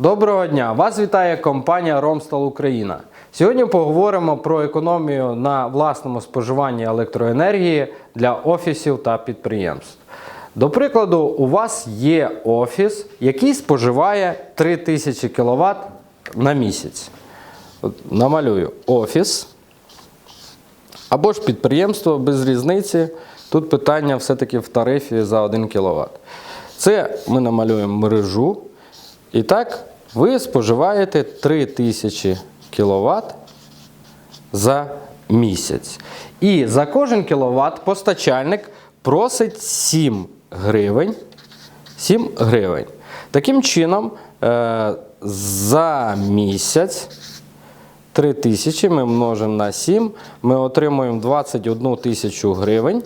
Доброго дня! Вас вітає компанія Ромстал Україна. Сьогодні поговоримо про економію на власному споживанні електроенергії для офісів та підприємств. До прикладу, у вас є офіс, який споживає 3000 кВт на місяць. Намалюю офіс або ж підприємство без різниці. Тут питання все-таки в тарифі за 1 кВт. Це ми намалюємо мережу. І так, ви споживаєте 3000 кВт за місяць. І за кожен кіловат постачальник просить 7 гривень. 7 гривень. Таким чином, е, за місяць 3 тисячі ми множимо на 7, ми отримуємо 21 тисячу гривень.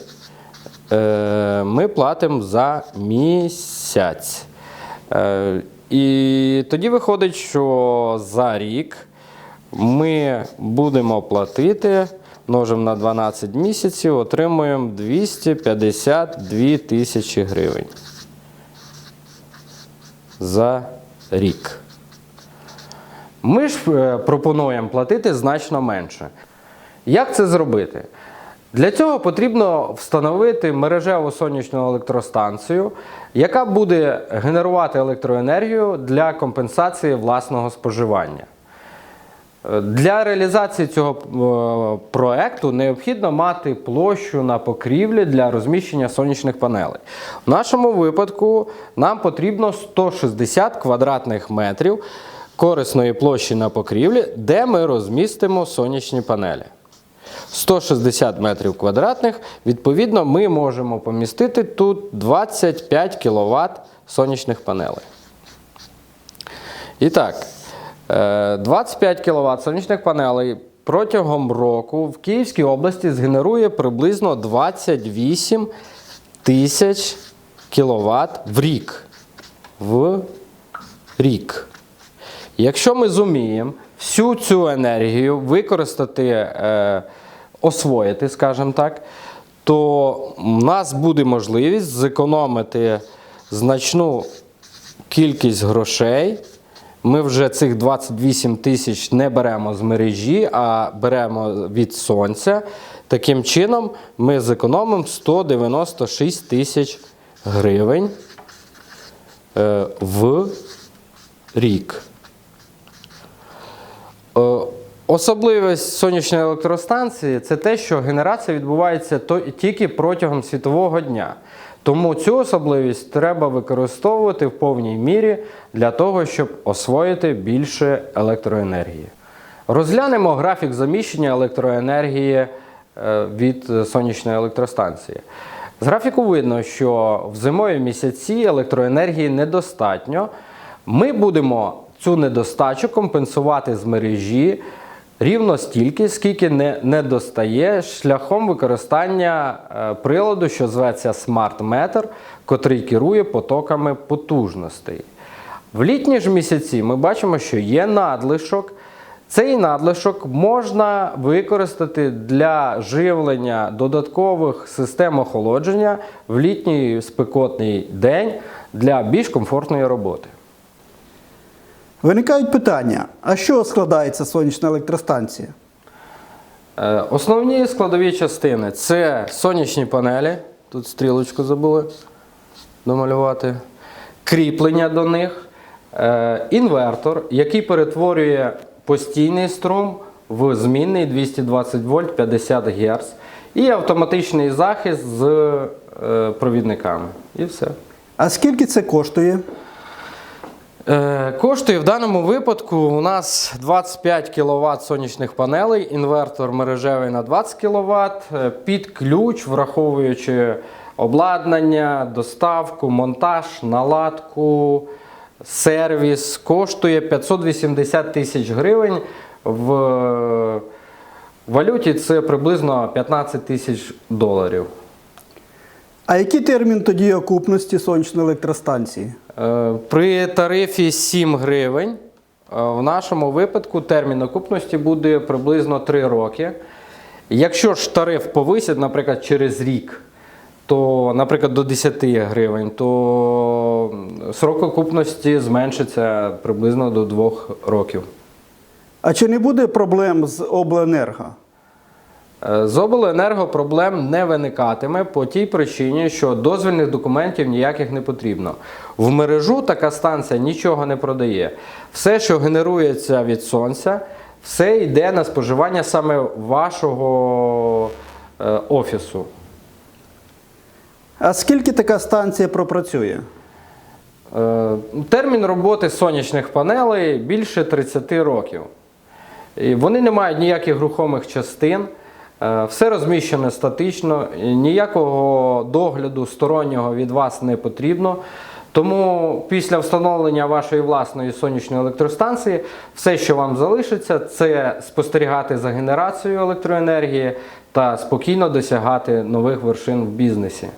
Е, Ми платимо за місяць. І тоді виходить, що за рік ми будемо платити, множимо на 12 місяців, отримуємо 252 тисячі гривень за рік. Ми ж е, пропонуємо платити значно менше. Як це зробити? Для цього потрібно встановити мережеву сонячну електростанцію, яка буде генерувати електроенергію для компенсації власного споживання. Для реалізації цього е, проекту необхідно мати площу на покрівлі для розміщення сонячних панелей. В нашому випадку нам потрібно 160 квадратних метрів корисної площі на покрівлі, де ми розмістимо сонячні панелі. 160 метрів квадратних, відповідно, ми можемо помістити тут 25 кВт сонячних панелей. І так, е, 25 кВт сонячних панелей протягом року в Київській області згенерує приблизно 28 тисяч кВт в рік. В рік. Якщо ми зуміємо всю цю енергію використати, е, освоїти, скажімо так, то в нас буде можливість зекономити значну кількість грошей. Ми вже цих 28 тисяч не беремо з мережі, а беремо від сонця. Таким чином, ми зекономимо 196 тисяч гривень е, в рік. Особливість сонячної електростанції це те, що генерація відбувається тільки протягом світового дня. Тому цю особливість треба використовувати в повній мірі для того, щоб освоїти більше електроенергії. Розглянемо графік заміщення електроенергії е, від сонячної електростанції. З графіку видно, що в зимові місяці електроенергії недостатньо. Ми будемо цю недостачу компенсувати з мережі рівно стільки, скільки не, не достає шляхом використання е, приладу, що зветься смарт-метр, котрий керує потоками потужностей. В літні ж місяці ми бачимо, що є надлишок. Цей надлишок можна використати для живлення додаткових систем охолодження в літній спекотний день для більш комфортної роботи. Виникають питання: а що складається сонячна електростанція? Е, Основні складові частини це сонячні панелі. Тут стрілочку забули домалювати. Кріплення до них, е, інвертор, який перетворює постійний струм в змінний 220 вольт 50 Гц, і автоматичний захист з е, провідниками. І все. А скільки це коштує? Е, Коштує в даному випадку у нас 25 кВт сонячних панелей, інвертор мережевий на 20 кВт, е, під ключ, враховуючи обладнання, доставку, монтаж, наладку, сервіс, коштує 580 тисяч гривень. В е, валюті це приблизно 15 тисяч доларів. А який термін тоді окупності сонячної електростанції? Е, При тарифі 7 гривень е, в нашому випадку термін окупності буде приблизно 3 роки. Якщо ж тариф повисить, наприклад, через рік, то, наприклад, до 10 гривень, то срок окупності зменшиться приблизно до 2 років. А чи не буде проблем з обленерго? Е, З обленерго проблем не виникатиме по тій причині, що дозвільних документів ніяких не потрібно. В мережу така станція нічого не продає. Все, що генерується від сонця, все йде на споживання саме вашого е, офісу. А скільки така станція пропрацює? Е, Термін роботи сонячних панелей більше 30 років. І вони не мають ніяких рухомих частин, все розміщене статично, ніякого догляду стороннього від вас не потрібно. Тому після встановлення вашої власної сонячної електростанції, все, що вам залишиться, це спостерігати за генерацією електроенергії та спокійно досягати нових вершин в бізнесі.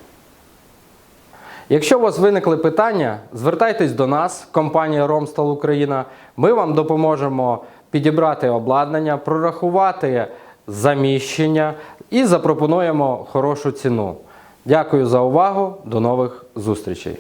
Якщо у вас виникли питання, звертайтесь до нас, компанія Ромстал Україна. Ми вам допоможемо підібрати обладнання, прорахувати заміщення і запропонуємо хорошу ціну. Дякую за увагу. До нових зустрічей.